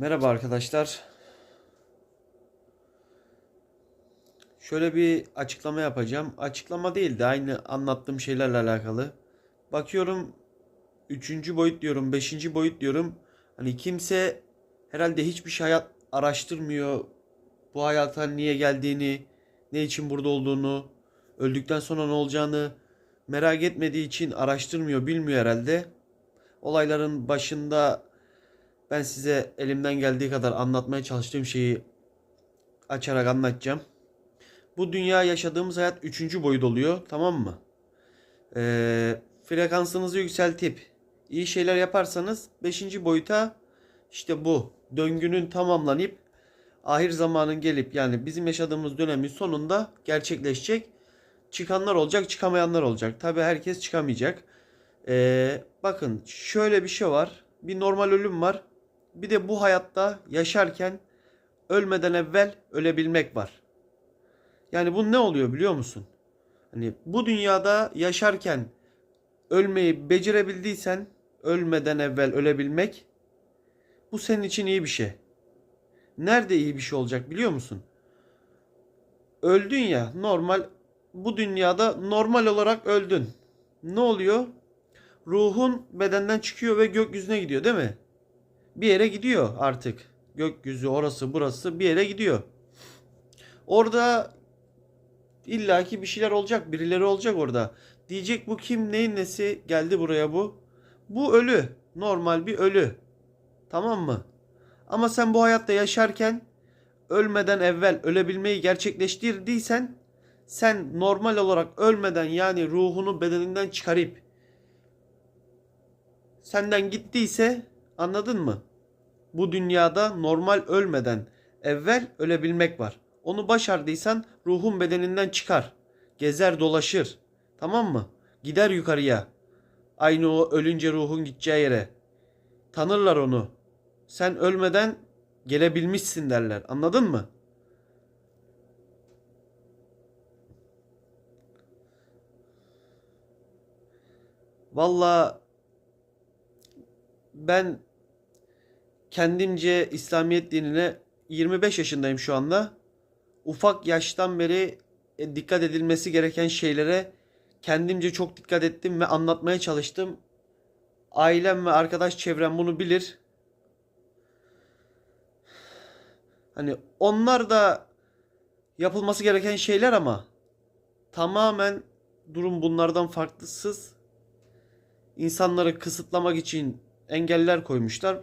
Merhaba arkadaşlar. Şöyle bir açıklama yapacağım. Açıklama değil de aynı anlattığım şeylerle alakalı. Bakıyorum üçüncü boyut diyorum, beşinci boyut diyorum. Hani kimse herhalde hiçbir şey hayat araştırmıyor. Bu hayata niye geldiğini, ne için burada olduğunu, öldükten sonra ne olacağını merak etmediği için araştırmıyor, bilmiyor herhalde. Olayların başında ben size elimden geldiği kadar anlatmaya çalıştığım şeyi açarak anlatacağım. Bu dünya yaşadığımız hayat üçüncü boyut oluyor. Tamam mı? Ee, frekansınızı yükseltip iyi şeyler yaparsanız beşinci boyuta işte bu döngünün tamamlanıp ahir zamanın gelip yani bizim yaşadığımız dönemin sonunda gerçekleşecek. Çıkanlar olacak, çıkamayanlar olacak. Tabi herkes çıkamayacak. Ee, bakın şöyle bir şey var. Bir normal ölüm var. Bir de bu hayatta yaşarken ölmeden evvel ölebilmek var. Yani bu ne oluyor biliyor musun? Hani bu dünyada yaşarken ölmeyi becerebildiysen ölmeden evvel ölebilmek bu senin için iyi bir şey. Nerede iyi bir şey olacak biliyor musun? Öldün ya normal bu dünyada normal olarak öldün. Ne oluyor? Ruhun bedenden çıkıyor ve gökyüzüne gidiyor değil mi? Bir yere gidiyor artık. Gökyüzü orası burası bir yere gidiyor. Orada illaki bir şeyler olacak. Birileri olacak orada. Diyecek bu kim neyin nesi geldi buraya bu. Bu ölü. Normal bir ölü. Tamam mı? Ama sen bu hayatta yaşarken ölmeden evvel ölebilmeyi gerçekleştirdiysen sen normal olarak ölmeden yani ruhunu bedeninden çıkarıp senden gittiyse anladın mı? Bu dünyada normal ölmeden evvel ölebilmek var. Onu başardıysan ruhun bedeninden çıkar. Gezer dolaşır. Tamam mı? Gider yukarıya. Aynı o ölünce ruhun gideceği yere. Tanırlar onu. Sen ölmeden gelebilmişsin derler. Anladın mı? Valla ben kendimce İslamiyet dinine 25 yaşındayım şu anda. Ufak yaştan beri e, dikkat edilmesi gereken şeylere kendimce çok dikkat ettim ve anlatmaya çalıştım. Ailem ve arkadaş çevrem bunu bilir. Hani onlar da yapılması gereken şeyler ama tamamen durum bunlardan farklısız. İnsanları kısıtlamak için engeller koymuşlar.